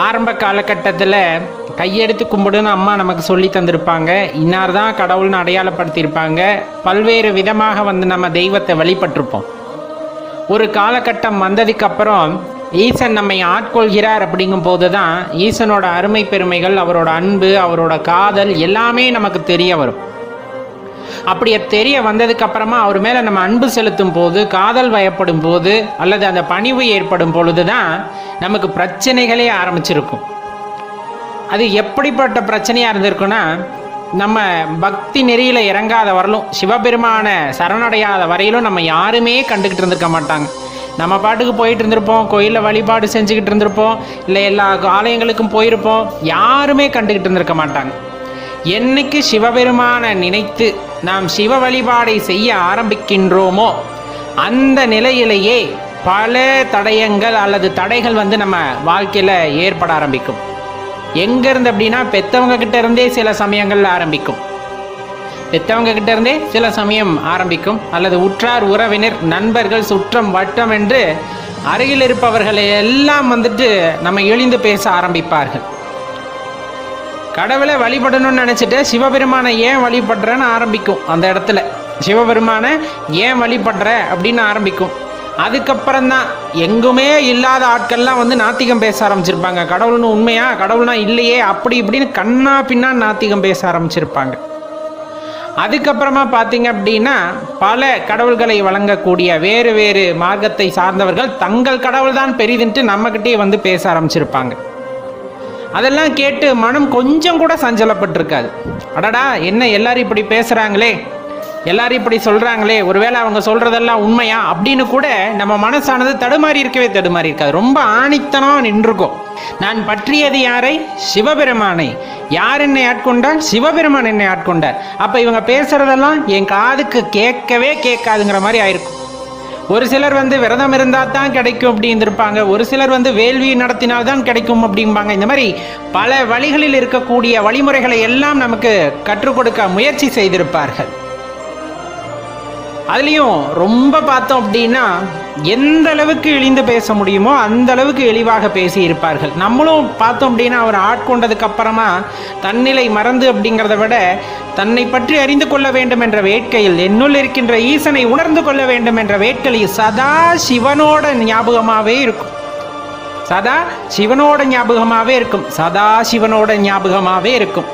ஆரம்ப காலகட்டத்தில் கையெடுத்து கும்பிடுன்னு அம்மா நமக்கு சொல்லி தந்திருப்பாங்க. இன்னார் தான் கடவுள்னு அடையாளப்படுத்தியிருப்பாங்க. பல்வேறு விதமாக வந்து நம்ம தெய்வத்தை வழிபட்டிருப்போம். ஒரு காலகட்டம் வந்ததுக்கப்புறம் ஈசன் நம்மை ஆட்கொள்கிறார் அப்படிங்கும் போது தான் ஈசனோட அருமை பெருமைகள் அவரோட அன்பு அவரோட காதல் எல்லாமே நமக்கு தெரிய வரும். அப்படி தெரிய வந்ததுக்கு அப்புறமா அவர் மேலே நம்ம அன்பு செலுத்தும் போது காதல் வயப்படும் போது அல்லது அந்த பணிவு ஏற்படும் பொழுது தான் நமக்கு பிரச்சனைகளே ஆரம்பிச்சிருக்கும். அது எப்படிப்பட்ட பிரச்சனையாக இருந்திருக்குன்னா நம்ம பக்தி நெறியில் இறங்காத வரலும் சிவபெருமானை சரணடையாத வரையிலும் நம்ம யாருமே கண்டுக்கிட்டு இருந்திருக்க மாட்டாங்க. நம்ம பாட்டுக்கு போயிட்டு இருந்திருப்போம் கோயிலில் வழிபாடு செஞ்சுக்கிட்டு இருந்திருப்போம் இல்லை எல்லா ஆலயங்களுக்கும் போயிருப்போம் யாருமே கண்டுக்கிட்டு இருந்திருக்க மாட்டாங்க. என்னைக்கு சிவபெருமான நினைத்து நாம் சிவ வழிபாடை செய்ய ஆரம்பிக்கின்றோமோ அந்த நிலையிலேயே பல தடயங்கள் அல்லது தடைகள் வந்து நம்ம வாழ்க்கையில் ஏற்பட ஆரம்பிக்கும். எங்கேருந்து அப்படின்னா பெத்தவங்க கிட்ட இருந்தே சில சமயங்கள் ஆரம்பிக்கும். பெத்தவங்க கிட்ட இருந்தே சில சமயம் ஆரம்பிக்கும். அல்லது உற்றார் உறவினர் நண்பர்கள் சுற்றம் வட்டம் என்று அருகில் இருப்பவர்களை எல்லாம் வந்துட்டு நம்ம எழுந்து பேச ஆரம்பிப்பார்கள். கடவுளை வழிபடணும்னு நினச்சிட்டு சிவபெருமானை ஏன் வழிபடுறேன்னு ஆரம்பிக்கும் அந்த இடத்துல. சிவபெருமானை ஏன் வழிபடுற அப்படின்னு ஆரம்பிக்கும். அதுக்கப்புறம் தான் எங்குமே இல்லாத ஆட்கள்லாம் வந்து நாத்திகம் பேச ஆரம்பிச்சிருப்பாங்க. கடவுள்னு உண்மையா? கடவுள்னா இல்லையே? அப்படி இப்படின்னு கண்ணா பின்னா நாத்திகம் பேச ஆரம்பிச்சிருப்பாங்க. அதுக்கப்புறமா பார்த்தீங்க அப்படின்னா பல கடவுள்களை வழங்கக்கூடிய வேறு வேறு மார்க்கத்தை சார்ந்தவர்கள் தங்கள் கடவுள் தான் பெரிதுன்ட்டு நம்மக்கிட்டே வந்து பேச ஆரம்பிச்சிருப்பாங்க. அதெல்லாம் கேட்டு மனம் கொஞ்சம் கூட சஞ்சலப்பட்டிருக்காது. அடடா என்ன எல்லாரும் இப்படி பேசுகிறாங்களே எல்லாரும் இப்படி சொல்கிறாங்களே ஒருவேளை அவங்க சொல்கிறதெல்லாம் உண்மையா? அப்படின்னு கூட நம்ம மனசானது தடுமாறி இருக்கவே தடுமாறி இருக்காது. ரொம்ப ஆணித்தனம் நின்றுக்கும் நான் பற்றியது யாரை? சிவபெருமானை. யார் என்னை ஆட்கொண்டால் சிவபெருமான் என்னை ஆட்கொண்டார். அப்போ இவங்க பேசுகிறதெல்லாம் என் காதுக்கு கேட்கவே கேட்காதுங்கிற மாதிரி ஆயிருக்கும். ஒரு சிலர் வந்து விரதம் இருந்தால் தான் கிடைக்கும் அப்படின்னு இருப்பாங்க ஒரு சிலர் வந்து வேள்வி நடத்தினால் தான் கிடைக்கும் அப்படிம்பாங்க. இந்த மாதிரி பல வழிகளில் இருக்கக்கூடிய வழிமுறைகளை எல்லாம் நமக்கு கற்றுக் கொடுக்க முயற்சி செய்திருப்பார்கள். அதுலேயும் ரொம்ப பார்த்தோம் அப்படின்னா எந்த அளவுக்கு இழிந்து பேச முடியுமோ அந்த அளவுக்கு எளிவாக பேசி இருப்பார்கள் நம்மளும் பார்த்தோம் அப்படின்னா அவர் ஆட்கொண்டதுக்கு அப்புறமா தன்னிலை மறந்து அப்படிங்கிறத விட தன்னை பற்றி அறிந்து கொள்ள வேண்டும் என்ற வேட்கையில் என்னுள் இருக்கின்ற ஈசனை உணர்ந்து கொள்ள வேண்டும் என்ற வேட்கையில் சதா சிவனோட ஞாபகமாகவே இருக்கும். சதா சிவனோட ஞாபகமாகவே இருக்கும். சதா சிவனோட ஞாபகமாகவே இருக்கும்.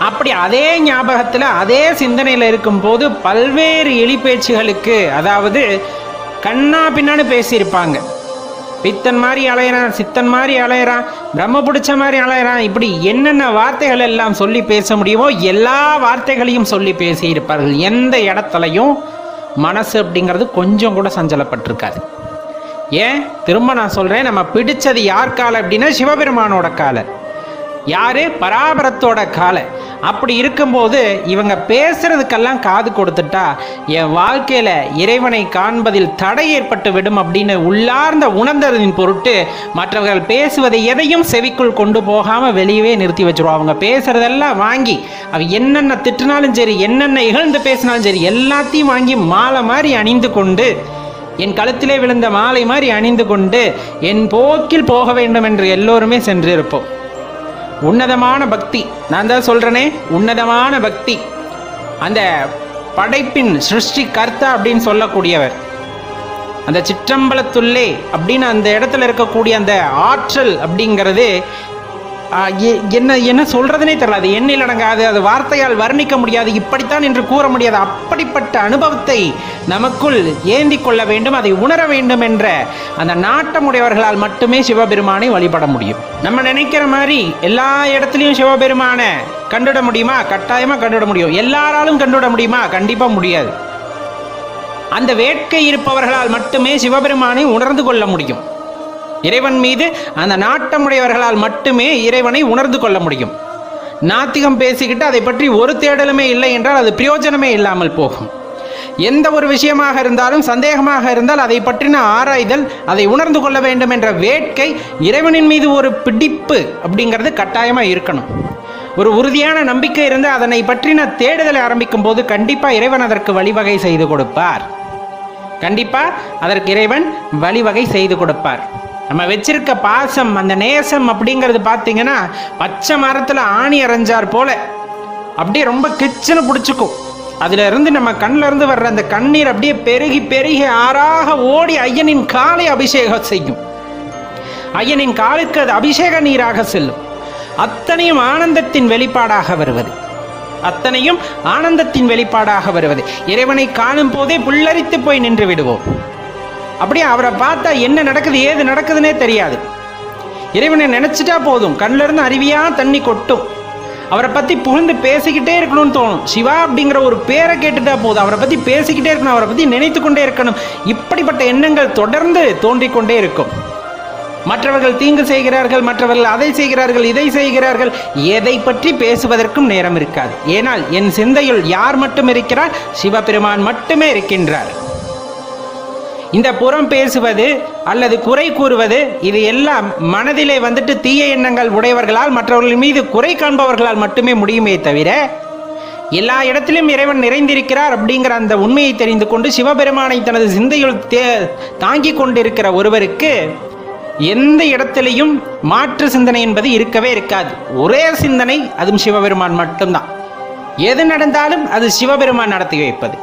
அப்படி அதே ஞாபகத்தில் அதே சிந்தனையில் இருக்கும்போது பல்வேறு எலி பேச்சுகளுக்கு அதாவது கண்ணா பின்னான்னு பேசியிருப்பாங்க. பித்தன் மாதிரி அலையிறான் சித்தன் மாதிரி அலையிறான் பிரம்ம பிடிச்ச மாதிரி அலையிறான் இப்படி என்னென்ன வார்த்தைகள் எல்லாம் சொல்லி பேச முடியுமோ எல்லா வார்த்தைகளையும் சொல்லி பேசியிருப்பார்கள். எந்த இடத்துலையும் மனசு அப்படிங்கிறது கொஞ்சம் கூட சஞ்சலப்பட்டிருக்காது. ஏன்? திரும்ப நான் சொல்கிறேன் நம்ம பிடிச்சது யார் காலை அப்படின்னா சிவபெருமானோட காலை. யாரு? பராபரத்தோட காலை. அப்படி இருக்கும்போது இவங்க பேசுறதுக்கெல்லாம் காது கொடுத்துட்டா என் வாழ்க்கையில இறைவனை காண்பதில் தடை ஏற்பட்டு விடும் அப்படின்னு உள்ளார்ந்த உணர்ந்ததின் பொருட்டு மற்றவர்கள் பேசுவதை எதையும் செவிக்குள் கொண்டு போகாம வெளியவே நிறுத்தி வச்சிருவோம் அவங்க பேசுறதெல்லாம் வாங்கி அவ என்னென்ன திட்டினாலும் சரி என்னென்ன இகழ்ந்து பேசினாலும் சரி எல்லாத்தையும் வாங்கி மாலை மாதிரி அணிந்து கொண்டு என் கழுத்திலே விழுந்த மாலை மாதிரி அணிந்து கொண்டு என் போக்கில் போக வேண்டும் என்று எல்லோருமே சென்றிருப்போம். உன்னதமான பக்தி. நான் தான் சொல்கிறேனே உன்னதமான பக்தி. அந்த படைப்பின் சிருஷ்டி கர்த்தா அப்படின்னு சொல்லக்கூடியவர். அந்த சிற்றம்பலத்துள்ளே அப்படின்னு அந்த இடத்துல இருக்கக்கூடிய அந்த ஆற்றல் அப்படிங்கிறது என்ன என்ன சொல்றதுனே தெரியல அது எண்ணில் அடங்காது. அது வார்த்தையால் வர்ணிக்க முடியாது. இப்படித்தான் என்று கூற முடியாது. அப்படிப்பட்ட அனுபவத்தை நமக்குள் ஏந்தி கொள்ள வேண்டும் அதை உணர வேண்டும் என்ற அந்த நாட்டமுடையவர்களால் மட்டுமே சிவபெருமானை வழிபட முடியும். நம்ம நினைக்கிற மாதிரி எல்லா இடத்துலையும் சிவபெருமானை கண்டுட முடியுமா? கட்டாயமா கண்டுட முடியும். எல்லாராலும் கண்டுட முடியுமா? கண்டிப்பா முடியாது. அந்த வேட்கை இருப்பவர்களால் மட்டுமே சிவபெருமானை உணர்ந்து கொள்ள முடியும். இறைவன் மீது அந்த நாட்டமுடையவர்களால் மட்டுமே இறைவனை உணர்ந்து கொள்ள முடியும். நாத்திகம் பேசிக்கிட்டு அதை பற்றி ஒரு தேடலுமே இல்லை என்றால் அது பிரயோஜனமே இல்லாமல் போகும். எந்த ஒரு விஷயமாக இருந்தாலும் சந்தேகமாக இருந்தால் அதை பற்றின ஆராய்தல் அதை உணர்ந்து கொள்ள வேண்டும் என்ற வேட்கை இறைவனின் மீது ஒரு பிடிப்பு அப்படிங்கிறது கட்டாயமாக இருக்கணும். ஒரு உறுதியான நம்பிக்கை இருந்து அதனை பற்றின தேடுதலை ஆரம்பிக்கும் போது கண்டிப்பாக இறைவன் அதற்கு வழிவகை செய்து கொடுப்பார். கண்டிப்பாக அதற்கு இறைவன் வழிவகை செய்து கொடுப்பார். நம்ம வச்சிருக்க பாசம் அந்த நேசம் அப்படிங்கிறது பார்த்தீங்கன்னா பச்சை மரத்தில் ஆணி அரைஞ்சார் போல. அப்படியே ரொம்ப கிச்சனை பிடிச்சிக்கும். அதுல இருந்து நம்ம கண்ணில் இருந்து வர்ற அந்த கண்ணீர் அப்படியே பெருகி பெருகி ஆறாக ஓடி ஐயனின் காலை அபிஷேகம் செய்யும். ஐயனின் காலுக்கு அது அபிஷேக நீராக செல்லும். அத்தனையும் ஆனந்தத்தின் வெளிப்பாடாக வருவது. அத்தனையும் ஆனந்தத்தின் வெளிப்பாடாக வருவது. இறைவனை காணும் போதே புல்லரித்து போய் நின்று விடுவோம். அப்படியே அவரை பார்த்தா என்ன நடக்குது ஏது நடக்குதுன்னே தெரியாது. இறைவனை நினைச்சிட்டா போதும். கண்ணில இருந்து அருவியா தண்ணி கொட்டும். அவரை பத்தி புகழ்ந்து பேசிக்கிட்டே இருக்கணும்னு தோணும். சிவா அப்படிங்கிற ஒரு பேரை கேட்டுட்டா போதும். அவரை பத்தி பேசிக்கிட்டே இருக்கணும். அவரை பத்தி நினைத்து கொண்டே இருக்கணும். இப்படிப்பட்ட எண்ணங்கள் தொடர்ந்து தோன்றிக் கொண்டே இருக்கும். மற்றவர்கள் தீங்கு செய்கிறார்கள் மற்றவர்கள் அதை செய்கிறார்கள் இதை செய்கிறார்கள். எதை பற்றி பேசுவதற்கும் நேரம் இருக்காது. ஏனால் என் சிந்தையில் யார் மட்டும் இருக்கிறார்? சிவபெருமான் மட்டுமே இருக்கின்றார். இந்த புறம் பேசுவது அல்லது குறை கூறுவது இது எல்லாம் மனதிலே வந்துட்டு தீய எண்ணங்கள் உடையவர்களால் மற்றவர்கள் மீது குறை காண்பவர்களால் மட்டுமே முடியுமே தவிர எல்லா இடத்திலும் இறைவன் நிறைந்திருக்கிறார் அப்படிங்கிற அந்த உண்மையை தெரிந்து கொண்டு சிவபெருமானை தனது சிந்தையில் தே தாங்கிக் கொண்டிருக்கிற ஒருவருக்கு எந்த இடத்திலையும் மாற்று சிந்தனை என்பது இருக்கவே இருக்காது. ஒரே சிந்தனை அதுவும் சிவபெருமான் மட்டும்தான். எது நடந்தாலும் அது சிவபெருமான் நடத்தி வைப்பது.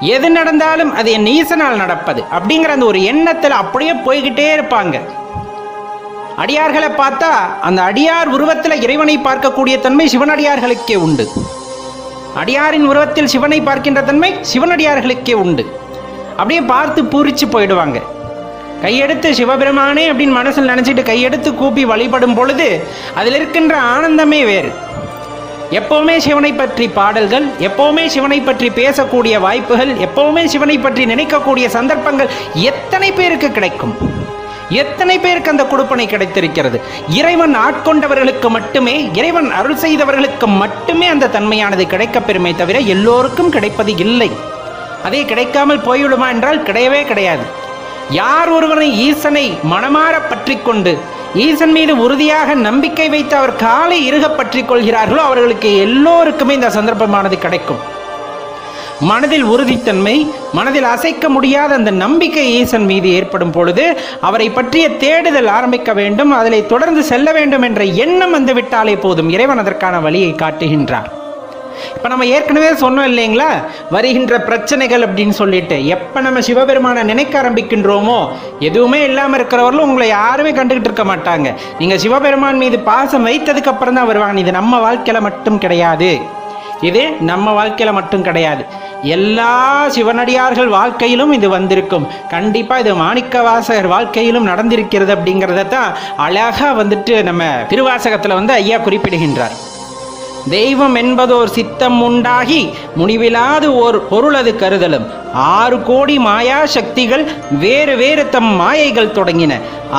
எது நடந்தாலும் அது என் ஈசனால் நடப்பது. அப்படிங்கிற அந்த ஒரு எண்ணத்தில் அப்படியே போய்கிட்டே இருப்பாங்க. அடியார்களை பார்த்தா அந்த அடியார் உருவத்தில் இறைவனை பார்க்கக்கூடிய தன்மை சிவனடியார்களுக்கே உண்டு. அடியாரின் உருவத்தில் சிவனை பார்க்கின்ற தன்மை சிவனடியார்களுக்கே உண்டு. அப்படியே பார்த்து பூரிச்சு போயிடுவாங்க. கையெடுத்து சிவபெருமானே அப்படின்னு மனசில் நினச்சிட்டு கையெடுத்து கூப்பி வழிபடும் பொழுது அதில் இருக்கின்ற ஆனந்தமே வேறு. எப்பவுமே சிவனை பற்றி பாடல்கள் எப்பவுமே சிவனை பற்றி பேசக்கூடிய வாய்ப்புகள் எப்பவுமே சிவனை பற்றி நினைக்கக்கூடிய சந்தர்ப்பங்கள் எத்தனை பேருக்கு கிடைக்கும்? எத்தனை பேருக்கு அந்த கொடுப்பனை கிடைத்திருக்கிறது? இறைவன் ஆட்கொண்டவர்களுக்கு மட்டுமே இறைவன் அருள் செய்தவர்களுக்கு மட்டுமே அந்த தன்மையானது கிடைக்கப்பெறுமே தவிர எல்லோருக்கும் கிடைப்பது இல்லை. அதே கிடைக்காமல் போய்விடுமா என்றால் கிடையவே கிடையாது. யார் ஒருவனை ஈசனை மனமாற பற்றி கொண்டு ஈசன் மீது உறுதியாக நம்பிக்கை வைத்து அவர் காலை இருக பற்றி கொள்கிறார்களோ அவர்களுக்கு எல்லோருக்குமே இந்த சந்தர்ப்பமானது கிடைக்கும். மனதில் உறுதித்தன்மை மனதில் அசைக்க முடியாத அந்த நம்பிக்கை ஈசன் மீது ஏற்படும் பொழுது அவரை பற்றிய தேடுதல் ஆரம்பிக்க வேண்டும் அதில் தொடர்ந்து செல்ல வேண்டும் என்ற எண்ணம் வந்துவிட்டாலே போதும். இறைவன் அதற்கான வழியை காட்டுகின்றார். இப்போ நம்ம ஏற்கனவே சொன்னோம் இல்லைங்களா? வருகின்ற பிரச்சனைகள் அப்படின்னு சொல்லிட்டு. எப்போ நம்ம சிவபெருமானை நினைக்க ஆரம்பிக்கின்றோமோ எதுவுமே இல்லாமல் இருக்கிறவர்களும் உங்களை யாருமே கண்டுகிட்டு இருக்க மாட்டாங்க. நீங்கள் சிவபெருமான் மீது பாசம் வைத்ததுக்கப்புறம் தான் வருவாங்க. இது நம்ம வாழ்க்கையில் மட்டும் கிடையாது. இது நம்ம வாழ்க்கையில மட்டும் கிடையாது. எல்லா சிவனடியார்கள் வாழ்க்கையிலும் இது வந்திருக்கும். கண்டிப்பா இது மாணிக்க வாசகர் வாழ்க்கையிலும் நடந்திருக்கிறது அப்படிங்கிறத தான் அழகா வந்துட்டு நம்ம திருவாசகத்துல வந்து ஐயா குறிப்பிடுகின்றார். தெய்வம் என்பதோர் சித்தம் உண்டாகி முடிவிலாது ஓர் பொருளது கருதலும். ஆறு கோடி மாயா சக்திகள் வேறு வேறு தம் மாயைகள் தொடங்கின.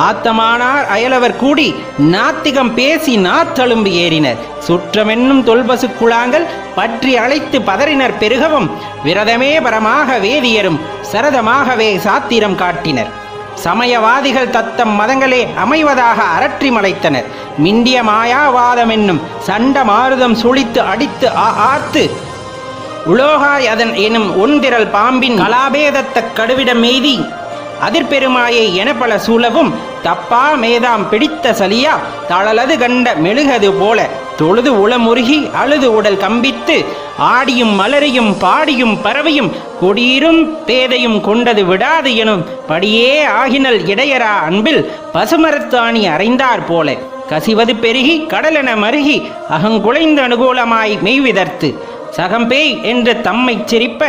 ஆத்தமானார் அயலவர் கூடி நாத்திகம் பேசி நாத்தழும்பு ஏறினர். சுற்றமென்னும் தொல்பசு குழாங்கள் பற்றி அழைத்து பதறினர் பெருகவும். விரதமே பரமாக வேதியரும் சரதமாகவே சாத்திரம் காட்டினர். சமயவாதிகள் தத்தம் மதங்களே அமைவதாக அரற்றி மலைத்தனர். மிண்டிய மாயாவாதம் என்னும் சண்ட மாருதம் சுழித்து அடித்து ஆ- உலோகாய் அதன் எனும் ஒன்திரல் பாம்பின் கலாபேதத்த கடுவிடம் எய்தி. அதிர்பெருமாயை என பல சூழவும் தப்பா மேதாம் பிடித்த சலியா தளலது கண்ட மெழுகது போல தொழுது உளமுருகி அழுது உடல் கம்பித்து ஆடியும் மலரையும் பாடியும் பறவையும் கொடியிரும் பேதையும் கொண்டது விடாது எனும் படியே ஆகினல் இடையரா அன்பில் பசுமரத்தாணி அறைந்தார் போல கசிவது பெருகி கடலென மருகி அகங்குலைந்து அனுகூலமாய் மெய்விதர்த்து. சகம்பேய் என்று தம்மைச் சிரிப்ப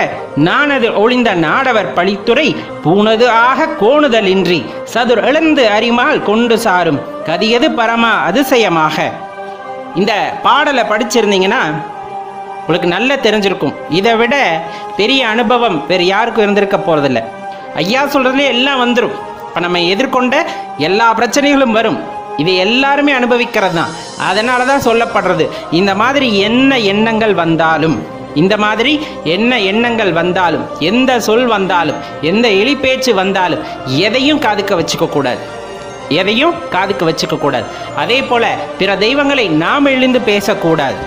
நானது ஒளிந்த நாடவர் பழித்துறை பூனது ஆக கோணுதலின்றி சதுர் எழுந்து அறிமால் கொண்டு சாரும் கதியது பரமா அதிசயமாக. இந்த பாடலை படிச்சிருந்தீங்கன்னா உங்களுக்கு நல்லா தெரிஞ்சிருக்கும். இதை விட பெரிய அனுபவம் வேறு யாருக்கும் இருந்திருக்க போகிறதில்ல ஐயா சொல்கிறதுலே எல்லாம் வந்துடும் இப்போ நம்ம எதிர்கொண்ட எல்லா பிரச்சனைகளும் வரும். இது எல்லாருமே அனுபவிக்கிறது தான் அதனால தான் சொல்லப்படுறது. இந்த மாதிரி என்ன எண்ணங்கள் வந்தாலும் இந்த மாதிரி என்ன எண்ணங்கள் வந்தாலும் எந்த சொல் வந்தாலும் எந்த எலிப்பேச்சு வந்தாலும் எதையும் காதுக்க வச்சுக்க கூடாது. எதையும் காதுக்கு வச்சுக்க கூடாது. அதே போல பிற தெய்வங்களை நாம் எழுந்து பேசக்கூடாது.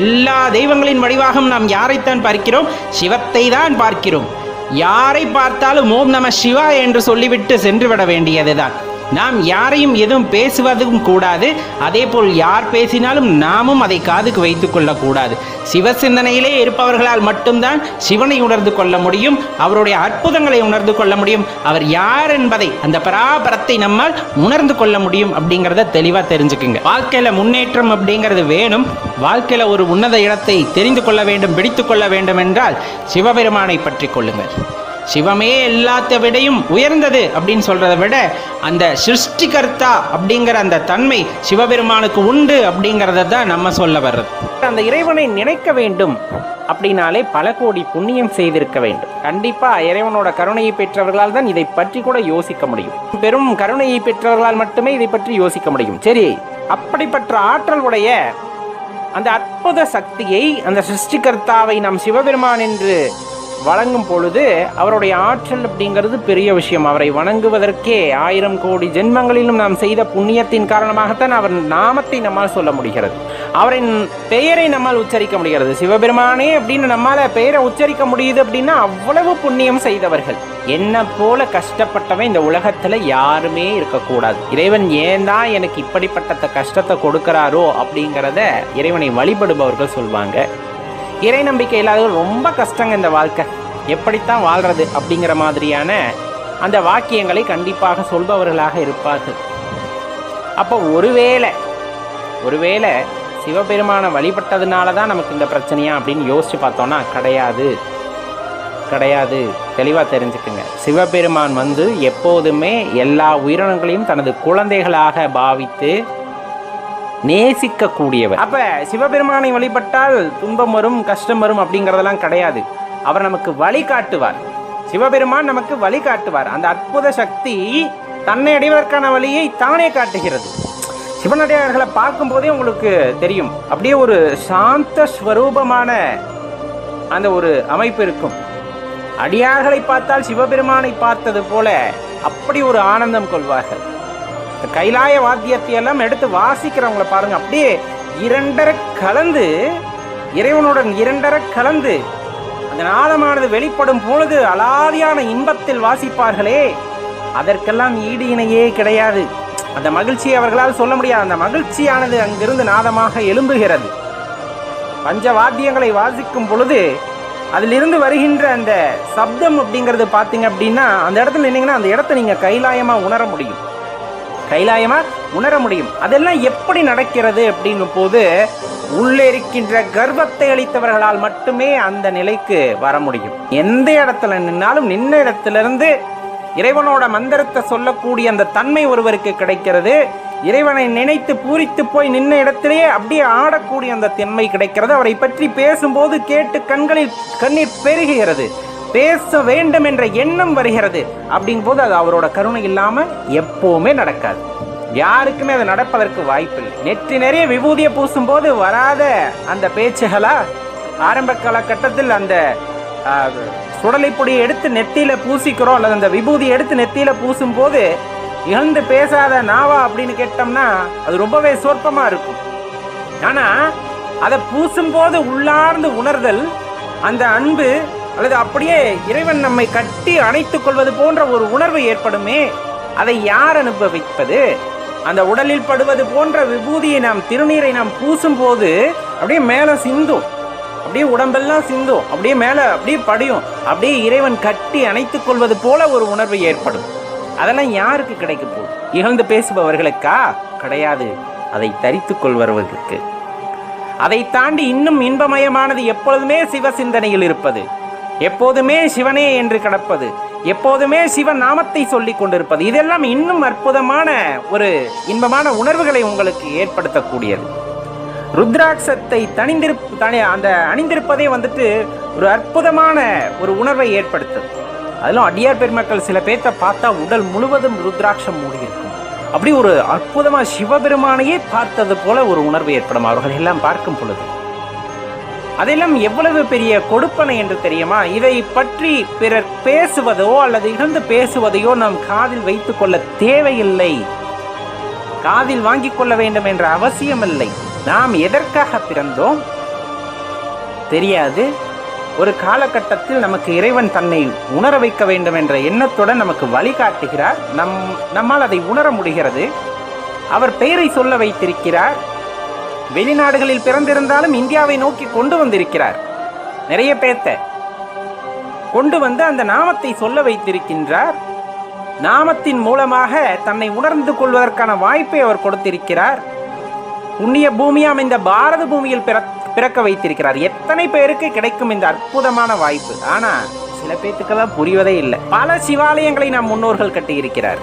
எல்லா தெய்வங்களின் வடிவாகவும் நாம் யாரைத்தான் பார்க்கிறோம்? சிவத்தை தான் பார்க்கிறோம். யாரை பார்த்தாலும் ஓம் நம சிவா என்று சொல்லிவிட்டு சென்று விட வேண்டியதுதான். நாம் யாரையும் எதுவும் பேசுவதும் கூடாது. அதே போல் யார் பேசினாலும் நாமும் அதை காதுக்கு வைத்துக் கொள்ளக்கூடாது. சிவ சிந்தனையிலே இருப்பவர்களால் மட்டும்தான் சிவனை உணர்ந்து கொள்ள முடியும். அவருடைய அற்புதங்களை உணர்ந்து கொள்ள முடியும். அவர் யார் என்பதை அந்த பராபரத்தை நம்மால் உணர்ந்து கொள்ள முடியும் அப்படிங்கிறத தெளிவாக தெரிஞ்சுக்குங்க. வாழ்க்கையில முன்னேற்றம் அப்படிங்கிறது வேணும். வாழ்க்கையில ஒரு உன்னத இடத்தை தெரிந்து கொள்ள வேண்டும் பிடித்து கொள்ள வேண்டும் என்றால் சிவபெருமானை பற்றி கொள்ளுங்கள். சிவமே எல்லாத்த விடையும் உயர்ந்தது அப்படின்னு சொல்றதை விட அந்த சிருஷ்டிகர்த்தா அப்படிங்கிற அந்த தன்மை சிவபெருமானுக்கு உண்டு அப்படிங்கிறத தான் நம்ம சொல்ல வர்றது. அந்த இறைவனை நினைக்க வேண்டும் அப்படின்னாலே பல கோடி புண்ணியம் செய்திருக்க வேண்டும். கண்டிப்பா இறைவனோட கருணையை பெற்றவர்களால் தான் இதை பற்றி கூட யோசிக்க முடியும். பெரும் கருணையை பெற்றவர்களால் மட்டுமே இதை பற்றி யோசிக்க முடியும். சரி அப்படிப்பட்ட ஆற்றல் உடைய அந்த அற்புத சக்தியை அந்த சிருஷ்டிகர்த்தாவை நாம் சிவபெருமான் என்று வழங்கும் பொழுது அவருடைய ஆற்றல் அப்படிங்கிறது பெரிய விஷயம். அவரை வணங்குவதற்கே ஆயிரம் கோடி ஜென்மங்களிலும் நாம் செய்த புண்ணியத்தின் காரணமாகத்தான் அவர் நாமத்தை நம்மால் சொல்ல முடிகிறது. அவரின் பெயரை நம்மால் உச்சரிக்க முடிகிறது. சிவபெருமானே அப்படின்னு நம்மால பெயரை உச்சரிக்க முடியுது அப்படின்னா அவ்வளவு புண்ணியம் செய்தவர்கள். என்ன போல கஷ்டப்பட்டவன் இந்த உலகத்துல யாருமே இருக்கக்கூடாது. இறைவன் ஏன் தான் எனக்கு இப்படிப்பட்ட கஷ்டத்தை கொடுக்கிறாரோ அப்படிங்கிறத இறைவனை வழிபடுபவர்கள் சொல்வாங்க. இறை நம்பிக்கை இல்லாதவர்கள் ரொம்ப கஷ்டங்க இந்த வாழ்க்கை. எப்படித்தான் வாழ்றது அப்படிங்கிற மாதிரியான அந்த வாக்கியங்களை கண்டிப்பாக சொல்பவர்களாக இருப்பார்கள். அப்போ ஒருவேளை ஒருவேளை சிவபெருமானை வழிபட்டதுனால தான் நமக்கு இந்த பிரச்சனையா அப்படின்னு யோசிச்சு பார்த்தோன்னா கிடையாது. கிடையாது. தெளிவாக தெரிஞ்சுக்குங்க. சிவபெருமான் வந்து எப்போதுமே எல்லா உயிரினங்களையும் தனது குழந்தைகளாக பாவித்து நேசிக்கக்கூடியவர். அப்ப சிவபெருமானை வழிபட்டால் துன்பம் வரும் கஷ்டம் வரும் அப்படிங்கறதெல்லாம் கிடையாது. அவர் நமக்கு வழி காட்டுவார். சிவபெருமான் நமக்கு வழி காட்டுவார். அந்த அற்புத சக்தி தன்னை அடைவதற்கான வழியை தானே காட்டுகிறது. சிவனடியார்களை பார்க்கும் போதே உங்களுக்கு தெரியும். அப்படியே ஒரு சாந்த ஸ்வரூபமான அந்த ஒரு அமைப்பு இருக்கும். அடியார்களை பார்த்தால் சிவபெருமானை பார்த்தது போல அப்படி ஒரு ஆனந்தம் கொள்வார்கள். இந்த கைலாய வாத்தியத்தை எல்லாம் எடுத்து வாசிக்கிறவங்கள பாருங்க. அப்படியே இரண்டரை கலந்து இறைவனுடன் இரண்டரை கலந்து அந்த நாதமானது வெளிப்படும் பொழுது அலாதியான இன்பத்தில் வாசிப்பார்களே. அதற்கெல்லாம் ஈடு இணையே கிடையாது. அந்த மகிழ்ச்சியை அவர்களால் சொல்ல முடியாது. அந்த மகிழ்ச்சியானது அங்கிருந்து நாதமாக எழும்புகிறது. பஞ்ச வாத்தியங்களை வாசிக்கும் பொழுது அதிலிருந்து வருகின்ற அந்த சப்தம் அப்படிங்கிறது பார்த்தீங்க அப்படின்னா அந்த இடத்துல நின்னீங்கன்னா அந்த இடத்த நீங்கள் கைலாயமாக உணர முடியும். கைலாயமா உணர முடியும். அதெல்லாம் எப்படி நடக்கிறது அப்படின்னும் போது உள்ளே இருக்கின்ற கர்ப்பத்தை அளித்தவர்களால் மட்டுமே அந்த நிலைக்கு வர முடியும். எந்த இடத்துல நின்னாலும் நின்ன இடத்திலிருந்து இறைவனோட மந்திரத்தை சொல்லக்கூடிய அந்த தன்மை ஒருவருக்கு கிடைக்கிறது. இறைவனை நினைத்து பூரித்து போய் நின்ன இடத்திலேயே அப்படியே ஆடக்கூடிய அந்த தன்மை கிடைக்கிறது. அவரை பற்றி பேசும்போது கேட்டு கண்களில் கண்ணீர் பெருகுகிறது. பேச வேண்டும் என்ற எண்ணம் வருகிறது. அப்படிங்கும் போது அது அவரோட கருணை இல்லாமல் எப்போவுமே நடக்காது. யாருக்குமே அது நடப்பதற்கு வாய்ப்பில்லை. நெற்றி நிறைய விபூதியை பூசும் போது வராத அந்த பேச்சுகளா? ஆரம்ப காலகட்டத்தில் அந்த சுடலை பொடியை எடுத்து நெத்தியில பூசிக்கிறோம் அல்லது அந்த விபூதியை எடுத்து நெத்தியில பூசும் போது இழந்து பேசாத நாவா அப்படின்னு கேட்டோம்னா அது ரொம்பவே சொற்பமா இருக்கும். ஆனா அதை பூசும்போது உள்ளார்ந்து உணர்தல் அந்த அன்பு அல்லது அப்படியே இறைவன் நம்மை கட்டி அணைத்துக் கொள்வது போன்ற ஒரு உணர்வு ஏற்படுமே? அதை யார் அனுபவிப்பது? அந்த உடலில் படுவது போன்ற விபூதியை நாம் திருநீரை நாம் பூசும் போது அப்படியே மேலே சிந்தும். அப்படியே உடம்பெல்லாம் சிந்தும். அப்படியே மேலே அப்படியே படியும். அப்படியே இறைவன் கட்டி அணைத்துக் கொள்வது போல ஒரு உணர்வு ஏற்படும். அதெல்லாம் யாருக்கு கிடைக்க போகுது? இகழ்ந்து பேசுபவர்களுக்கா? கிடையாது. அதை தரித்துக் கொள்வர்களுக்கு அதை தாண்டி இன்னும் இன்பமயமானது எப்பொழுதுமே சிவ சிந்தனையில் இருப்பது. எப்போதுமே சிவனே என்று கிடப்பது எப்போதுமே சிவன் நாமத்தை சொல்லிக் கொண்டிருப்பது இதெல்லாம் இன்னும் அற்புதமான ஒரு இன்பமான உணர்வுகளை உங்களுக்கு ஏற்படுத்தக்கூடியது. ருத்ராட்சத்தை தணிந்திருப் தனி அந்த அணிந்திருப்பதே வந்துட்டு ஒரு அற்புதமான ஒரு உணர்வை ஏற்படுத்துது அதிலும் அடியார் பெருமக்கள் சில பேர்த்த பார்த்தா உடல் முழுவதும் ருத்ராட்சம் மூடியிருக்கும் அப்படி ஒரு அற்புதமாக சிவபெருமானையே பார்த்தது போல ஒரு உணர்வு ஏற்படும். அவர்கள் எல்லாம் பார்க்கும் பொழுது அதெல்லாம் எவ்வளவு பெரிய கொடுப்பனை என்று தெரியுமா? இதை பற்றி பிறர் பேசுவதோ அல்லது இகழ்ந்து பேசுவதையோ நாம் காதில் வைத்துக் கொள்ள தேவையில்லை. காதில் வாங்கிக் கொள்ள வேண்டும் என்ற அவசியமில்லை. நாம் எதற்காக பிறந்தோம்? தெரியாது. ஒரு காலகட்டத்தில் நமக்கு இறைவன் தன்னை உணர வைக்க வேண்டும் என்ற எண்ணத்துடன் நமக்கு வழிகாட்டுகிறார். நம் நம்மால் அதை உணர முடிகிறது. அவர் பெயரை சொல்ல வைத்திருக்கிறார். வெளிநாடுகளில் பிறந்திருந்தாலும் இந்தியாவை நோக்கி கொண்டு வந்திருக்கிறார். நிறைய பேர்த்த கொண்டு வந்து அந்த நாமத்தை சொல்ல வைத்திருக்கின்றார். நாமத்தின் மூலமாக தன்னை உணர்ந்து கொள்வதற்கான வாய்ப்பை அவர் கொடுத்திருக்கிறார். புண்ணிய பூமியாம் இந்த பாரத பூமியில் பிற பிறக்க வைத்திருக்கிறார். எத்தனை பேருக்கு கிடைக்கும் இந்த அற்புதமான வாய்ப்பு? ஆனா சில பேத்துக்கெல்லாம் புரிவதே இல்லை. பல சிவாலயங்களை நம் முன்னோர்கள் கட்டியிருக்கிறார்.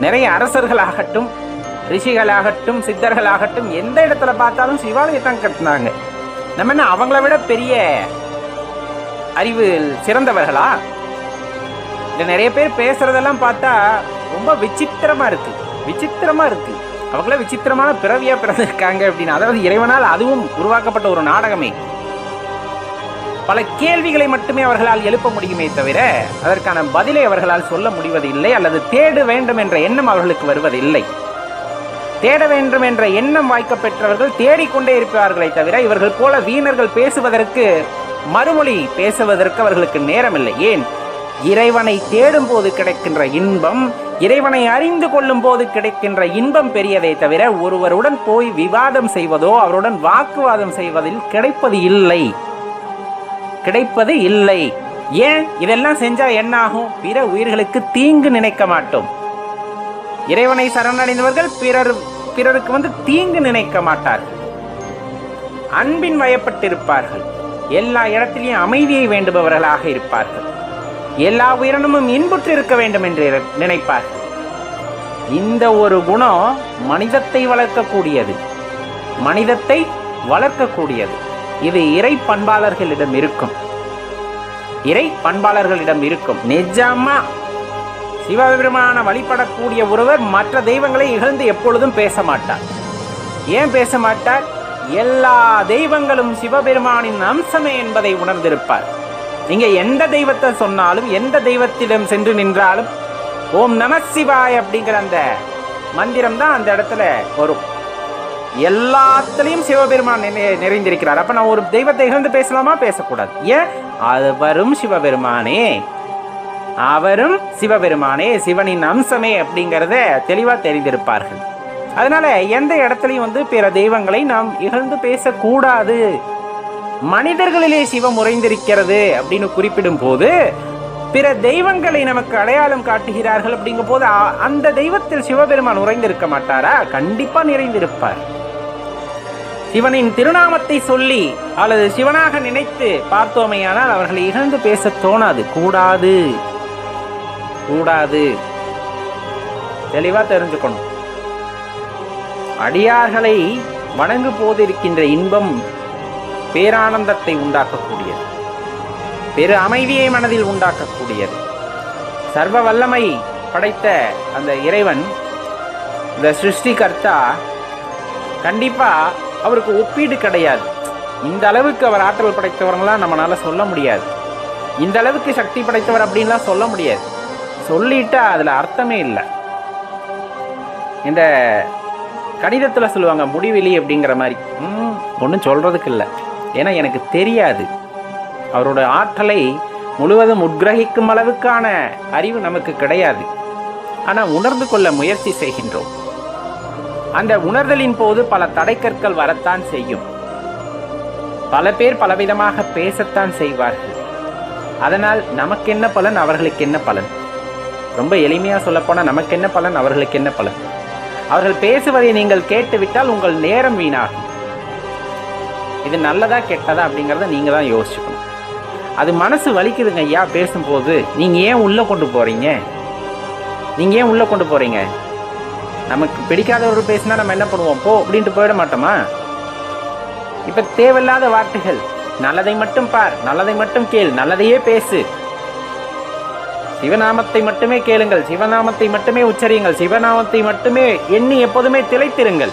நிறைய அரசர்களாகட்டும் ரிஷிகளாகட்டும் சித்தர்களாகட்டும் எந்த இடத்துல பார்த்தாலும் சிவாலயத்தான் கட்டினாங்க. நம்ம என்ன அவங்கள விட பெரிய அறிவு சிறந்தவர்களா? இல்லை நிறைய பேர் பேசுறதெல்லாம் பார்த்தா ரொம்ப விசித்திரமா இருக்கு. விசித்திரமா இருக்கு. அவங்கள விசித்திரமான பிறவியா பிறந்திருக்காங்க அப்படின்னு அதாவது இறைவனால் அதுவும் உருவாக்கப்பட்ட ஒரு நாடகமே. பல கேள்விகளை மட்டுமே அவர்களால் எழுப்ப முடியுமே தவிர அதற்கான பதிலை அவர்களால் சொல்ல முடிவதில்லை அல்லது தேட வேண்டும் என்ற எண்ணம் அவர்களுக்கு வருவதில்லை. தேட வேண்டும் என்ற எண்ணம் வாய்க்க பெற்றவர்கள் தேடிக்கொண்டே இருப்பார்களே தவிர இவர்கள் போல வீணர்கள் பேசுவதற்கு மறுமொழி பேசுவதற்கு அவர்களுக்கு நேரமில்லை. ஏன்? இறைவனை தேடும் போது கிடைக்கின்ற இன்பம் இறைவனை அறிந்து கொள்ளும் போது கிடைக்கின்ற இன்பம் பெரியதை தவிர ஒருவருடன் போய் விவாதம் செய்வதோ அவருடன் வாக்குவாதம் செய்வதில் கிடைப்பது இல்லை. கிடைப்பது இல்லை. ஏன்? இதெல்லாம் செஞ்சா என்ன ஆகும் பிற உயிர்களுக்கு தீங்கு நினைக்க மாட்டோம். இறைவனை சரணடைந்தவர்கள் பிறர் பிறருக்கு வந்து தீங்கு நினைக்க மாட்டார்கள். அன்பின் வயப்பட்டிருப்பார்கள். எல்லா இடத்திலையும் அமைதியை வேண்டுபவர்களாக இருப்பார்கள். எல்லா உயிரினமும் இன்புற்று இருக்க வேண்டும் என்று நினைப்பார்கள். இந்த ஒரு குணம் மனிதத்தை வளர்க்கக்கூடியது. மனிதத்தை வளர்க்கக்கூடியது. இது இறை பண்பாளர்களிடம் இருக்கும். இறை பண்பாளர்களிடம் இருக்கும். நிஜமா சிவபெருமான வழிபடக்கூடிய ஒருவர் மற்ற தெய்வங்களை இகழ்ந்து எப்பொழுதும் பேச மாட்டார் ஏன் பேச மாட்டார் எல்லா தெய்வங்களும் சிவபெருமானின் அம்சமே என்பதை உணர்ந்திருப்பார். நீங்க எந்த தெய்வத்தை சொன்னாலும் எந்த தெய்வத்திடம் சென்று நின்றாலும் ஓம் நம சிவாய் அப்படிங்கிற அந்த மந்திரம் தான் அந்த இடத்துல வரும். எல்லாத்துலேயும் சிவபெருமான் நிறைந்திருக்கிறார். அப்ப நான் ஒரு தெய்வத்தை இகழ்ந்து பேசலாமா? பேசக்கூடாது. ஏன்? அது வரும் சிவபெருமானே. அவரும் சிவபெருமானே சிவனின் அம்சமே அப்படிங்கிறத தெளிவாக தெரிந்திருப்பார்கள். அதனால எந்த இடத்துலையும் வந்து பிற தெய்வங்களை நாம் இகழ்ந்து பேசக்கூடாது. மனிதர்களிலே சிவம் உறைந்திருக்கிறது அப்படின்னு குறிப்பிடும் போது பிற தெய்வங்களை நமக்கு அடையாளம் காட்டுகிறார்கள் அப்படிங்கும் போது அந்த தெய்வத்தில் சிவபெருமான் உறைந்திருக்க மாட்டாரா? கண்டிப்பா நிறைந்திருப்பார். சிவனின் திருநாமத்தை சொல்லி அல்லது சிவனாக நினைத்து பார்த்தோமையானால் அவர்களை இகழ்ந்து பேச தோணாது கூடாது. கூடாது. தெளிவா தெரிஞ்சுக்கணும். அடியார்களை வணங்கு போதிருக்கின்ற இன்பம் பேரானந்தத்தை உண்டாக்கக்கூடியது. பெரு அமைதியை மனதில் உண்டாக்கக்கூடியது. சர்வ வல்லமை படைத்த அந்த இறைவன் இந்த சிருஷ்டிகர்த்தா கண்டிப்பா அவருக்கு ஒப்பீடு கிடையாது. இந்த அளவுக்கு அவர் ஆற்றல் படைத்தவர்களாம் நம்மளால சொல்ல முடியாது. இந்த அளவுக்கு சக்தி படைத்தவர் அப்படின்லாம் சொல்ல முடியாது. சொல்லிட்டா அதில் அர்த்தமே இல்லை. இந்த கணிதத்தில் சொல்லுவாங்க முடிவெளி அப்படிங்கிற மாதிரி. ம் ஒன்றும் சொல்கிறதுக்கு இல்லை. ஏன்னா எனக்கு தெரியாது. அவரோட ஆற்றலை முழுவதும் உட்கிரகிக்கும் அளவுக்கான அறிவு நமக்கு கிடையாது. ஆனால் உணர்ந்து கொள்ள முயற்சி செய்கின்றோம். அந்த உணர்தலின் போது பல தடைக்கற்கள் வரத்தான் செய்யும். பல பேர் பலவிதமாக பேசத்தான் செய்வார்கள். அதனால் நமக்கு என்ன பலன்? அவர்களுக்கு என்ன பலன்? ரொம்ப எளிமையாக சொல்லப்போனால் நமக்கு என்ன பலன்? அவர்களுக்கு என்ன பலன்? அவர்கள் பேசுவதை நீங்கள் கேட்டுவிட்டால் உங்கள் நேரம் வீணாகும். இது நல்லதா கெட்டதா அப்படிங்கிறத நீங்கள் தான் யோசிச்சுக்கணும். அது மனசு வலிக்குதுங்க ஐயா பேசும்போது. நீங்கள் ஏன் உள்ளே கொண்டு போகிறீங்க நீங்கள் ஏன் உள்ளே கொண்டு போகிறீங்க நமக்கு பிடிக்காதவர்கள் பேசினா நம்ம என்ன பண்ணுவோம்? போ அப்படின்ட்டு போயிட மாட்டோமா? இப்போ தேவையில்லாத வார்த்தைகள். நல்லதை மட்டும் பார் நல்லதை மட்டும் கேள் நல்லதையே பேசு. சிவநாமத்தை மட்டுமே கேளுங்கள் சிவநாமத்தை மட்டுமே உச்சரியுங்கள் சிவநாமத்தை மட்டுமே எண்ணி எப்போதுமே திளைத்திருங்கள்.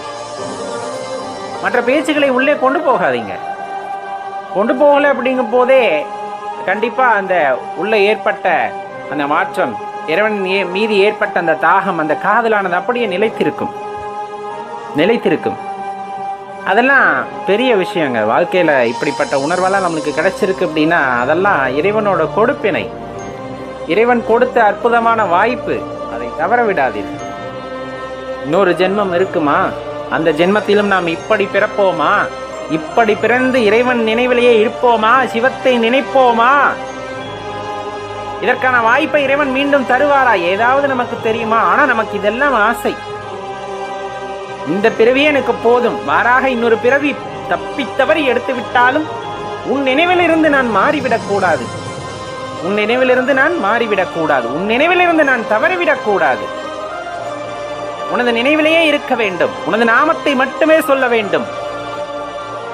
மற்ற பேச்சுகளை உள்ளே கொண்டு போகாதீங்க. கொண்டு போகலை அப்படிங்கும் போதே கண்டிப்பாக அந்த உள்ளே ஏற்பட்ட அந்த மாற்றம் இறைவன் ஏ- மீது ஏற்பட்ட அந்த தாகம் அந்த காதலானது அப்படியே நிலைத்திருக்கும். நிலைத்திருக்கும். அதெல்லாம் பெரிய விஷயங்க. வாழ்க்கையில் இப்படிப்பட்ட உணர்வெல்லாம் நம்மளுக்கு கிடைச்சிருக்கு அப்படின்னா அதெல்லாம் இறைவனோட கொடுப்பினை. இறைவன் கொடுத்த அற்புதமான வாய்ப்பு அதை தவற விடாதீர்கள் இன்னொரு ஜென்மம் இருக்குமா? அந்த ஜென்மத்திலும் நாம் இப்படி பிறப்போமா? இப்படி பிறந்து இறைவன் நினைவிலேயே இருப்போமா? சிவத்தை நினைப்போமா? இதற்கான வாய்ப்பை இறைவன் மீண்டும் தருவாரா? ஏதாவது நமக்கு தெரியுமா? ஆனா நமக்கு இதெல்லாம் ஆசை. இந்த பிறவியே எனக்கு போதும். மாறாக இன்னொரு பிறவி தப்பித்தவறி எடுத்து விட்டாலும் உன் நினைவிலிருந்து நான் மாறிவிடக் கூடாது உன் நினைவிலிருந்து நான் மாறிவிடக்கூடாது. உன் நினைவிலிருந்து நான் தவறிவிடக்கூடாது. உனது நினைவிலேயே இருக்க வேண்டும். உனது நாமத்தை மட்டுமே சொல்ல வேண்டும்.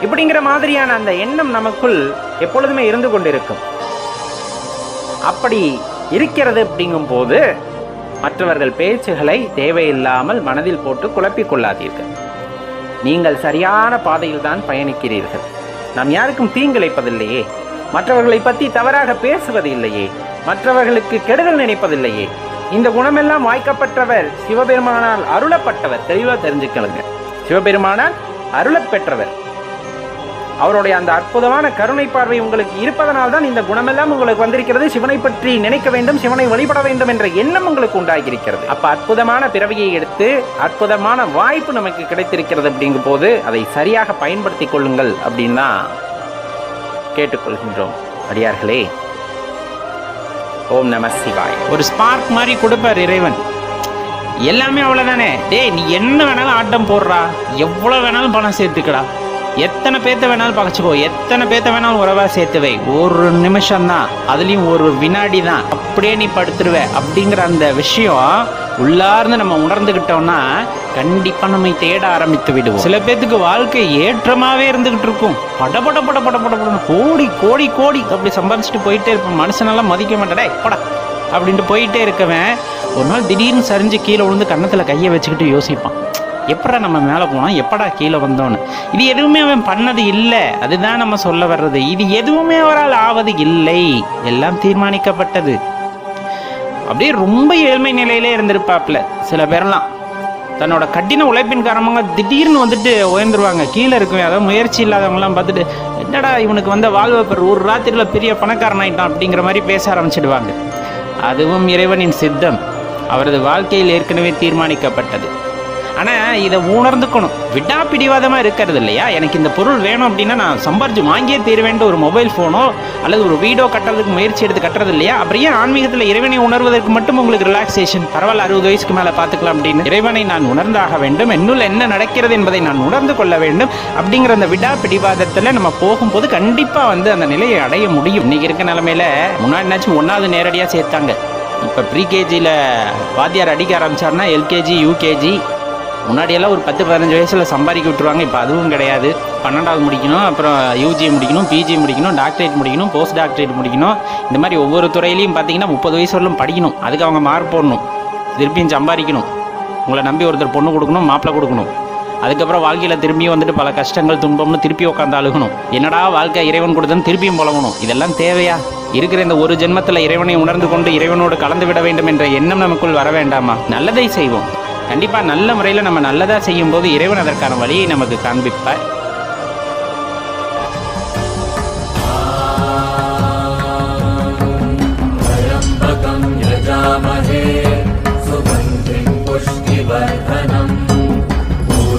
இப்படிங்கிற மாதிரியான அந்த எண்ணம் நமக்குள் எப்பொழுதுமே இருந்து கொண்டிருக்கும். அப்படி இருக்கிறது அப்படிங்கும் போது மற்றவர்கள் பேச்சுகளை தேவையில்லாமல் மனதில் போட்டு குழப்பிக் கொள்ளாதீர்கள். நீங்கள் சரியான பாதையில் தான் பயணிக்கிறீர்கள். நாம் யாருக்கும் தீங்கிழைப்பதில்லையே. மற்றவர்களை பற்றி தவறாக பேசுவது இல்லையே. மற்றவர்களுக்கு கெடுதல் நினைப்பதில்லையே. இந்த குணமெல்லாம் வாய்க்கப்பட்டவர் சிவபெருமானால் அருளப்பட்டவர். தெளிவாக தெரிஞ்சுக்கணுங்க. சிவபெருமானால் அருளப் பெற்றவர் அவருடைய அந்த அற்புதமான கருணை பார்வை உங்களுக்கு இருப்பதனால் தான் இந்த குணமெல்லாம் உங்களுக்கு வந்திருக்கிறது. சிவனை பற்றி நினைக்க வேண்டும் சிவனை வழிபட வேண்டும் என்ற எண்ணம் உங்களுக்கு உண்டாகியிருக்கிறது. அப்ப அற்புதமான பிறவியை எடுத்து அற்புதமான வாய்ப்பு நமக்கு கிடைத்திருக்கிறது அப்படிங்கும் போது அதை சரியாக பயன்படுத்திக் கொள்ளுங்கள் அப்படின்னா கேட்டுக்கொள்கின்றோம். அடியார்களே ஓம் நம சிவாய். ஒரு ஸ்பார்க் மாதிரி கொடுப்பார் இறைவன். எல்லாமே அவ்வளோதானே டேய் நீ என்ன வேணாலும் ஆட்டம் போடுறா. எவ்வளோ வேணாலும் பணம் சேர்த்துக்கடா. எத்தனை பேத்த வேணாலும் பகச்சுக்கோ. எத்தனை பேத்த வேணாலும் உறவா சேர்த்துவை. ஒரு நிமிஷம் தான் அதுலேயும் ஒரு வினாடி தான் அப்படியே நீ படுத்துருவ. அப்படிங்கிற அந்த விஷயம் உள்ளார்ந்து நம்ம உணர்ந்துக்கிட்டோம்னா கண்டிப்பாக நம்மை தேட ஆரம்பித்து விடுவோம். சில பேத்துக்கு வாழ்க்கை ஏற்றமாகவே இருந்துகிட்டு இருக்கும். பட பட பட பட பட கோடி கோடி கோடி அப்படி சம்பாதிச்சுட்டு போயிட்டே இருப்போம். மனுஷனெல்லாம் மதிக்க மாட்டேடே படா அப்படின்ட்டு போயிட்டே இருக்கவன் ஒரு நாள் திடீர்னு சரிஞ்சு கீழே விழுந்து கன்னத்தில் கையை வச்சுக்கிட்டு யோசிப்பான். எப்படா நம்ம மேலே போனோம்? எப்படா கீழே வந்தோன்னு இது எதுவுமே அவன் பண்ணது இல்லை. அதுதான் நம்ம சொல்ல வர்றது. இது எதுவுமே அவரால் ஆவது இல்லை. எல்லாம் தீர்மானிக்கப்பட்டது. அப்படியே ரொம்ப ஏழ்மை நிலையிலே இருந்திருப்பாப்ல சில பேரெல்லாம். தன்னோட கடின உழைப்பின் காரணமாக திடீர்னு வந்துட்டு உயர்ந்துருவாங்க. கீழே இருக்கும் அதாவது முயற்சி இல்லாதவங்கலாம் பார்த்துட்டு என்னடா இவனுக்கு வந்த வாழ்வப்பர் ஒரு ராத்திரியில் பெரிய பணக்காரன் ஆயிட்டான் அப்படிங்கிற மாதிரி பேச ஆரம்பிச்சிடுவாங்க. அதுவும் இறைவனின் சித்தம். அவரது வாழ்க்கையில் ஏற்கனவே தீர்மானிக்கப்பட்டது. ஆனால் இதை உணர்ந்துக்கணும். விடா பிடிவாதமாக இருக்கிறது இல்லையா? எனக்கு இந்த பொருள் வேணும் அப்படின்னா நான் சம்பாரிச்சு வாங்கியே தீருவேன்ட்டு ஒரு மொபைல் ஃபோனோ அல்லது ஒரு வீடோ கட்டுறதுக்கு முயற்சி எடுத்து கட்டுறது இல்லையா? அப்புறம் ஆன்மீகத்தில் இறைவனை உணர்வதற்கு மட்டும் உங்களுக்கு ரிலாக்ஸேஷன் பரவாயில்ல அறுபது வயசுக்கு மேலே பார்த்துக்கலாம் அப்படின்னு. இறைவனை நான் உணர்ந்தாக வேண்டும். என்னுள்ள என்ன நடக்கிறது என்பதை நான் உணர்ந்து கொள்ள வேண்டும். அப்படிங்கிற அந்த விடா பிடிவாதத்தில் நம்ம போகும்போது கண்டிப்பாக வந்து அந்த நிலையை அடைய முடியும். இன்னைக்கு இருக்க நிலமையில முன்னாடினாச்சும் ஒன்றாவது நேரடியாக சேர்த்தாங்க. இப்போ ப்ரீகேஜியில் வாத்தியார் அடிக்க ஆரம்பிச்சாருன்னா எல்கேஜி யூகேஜி முன்னாடியெல்லாம் ஒரு பத்து பதினஞ்சு வயசில் சம்பாதிக்க விட்டுருவாங்க. இப்போ அதுவும் கிடையாது. பன்னெண்டாவது முடிக்கணும் அப்புறம் யூஜி முடிக்கணும் பிஜி முடிக்கணும் டாக்டரேட் முடிக்கணும் போஸ்ட் டாக்டரேட் முடிக்கணும். இந்த மாதிரி ஒவ்வொரு துறையிலையும் பார்த்தீங்கன்னா முப்பது வயசு வரலும் படிக்கணும். அதுக்கு அவங்க மார்க் போடணும். திருப்பியும் சம்பாதிக்கணும். உங்களை நம்பி ஒருத்தர் பொண்ணு கொடுக்கணும் மாப்பிள்ளை கொடுக்கணும். அதுக்கப்புறம் வாழ்க்கையில் திரும்பியும் வந்துட்டு பல கஷ்டங்கள் துன்பம்னு திருப்பி உட்காந்து அழுகணும். என்னடா வாழ்க்கை இறைவன் கொடுத்தன்னு திருப்பியும் புலங்கணும் இதெல்லாம் தேவையா? இருக்கிற இந்த ஒரு ஜென்மத்தில் இறைவனை உணர்ந்து கொண்டு இறைவனோடு கலந்து விட வேண்டும் என்ற எண்ணம் நமக்குள் வர வேண்டாமா? நல்லதை செய்வோம். கண்டிப்பாக நல்ல முறையில் நம்ம நல்லதாக செய்யும்போது இறைவன் அதற்கான வழியை நமக்கு காண்பிப்பார்.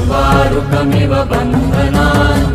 पूर्वारुकमिव बन्धनान्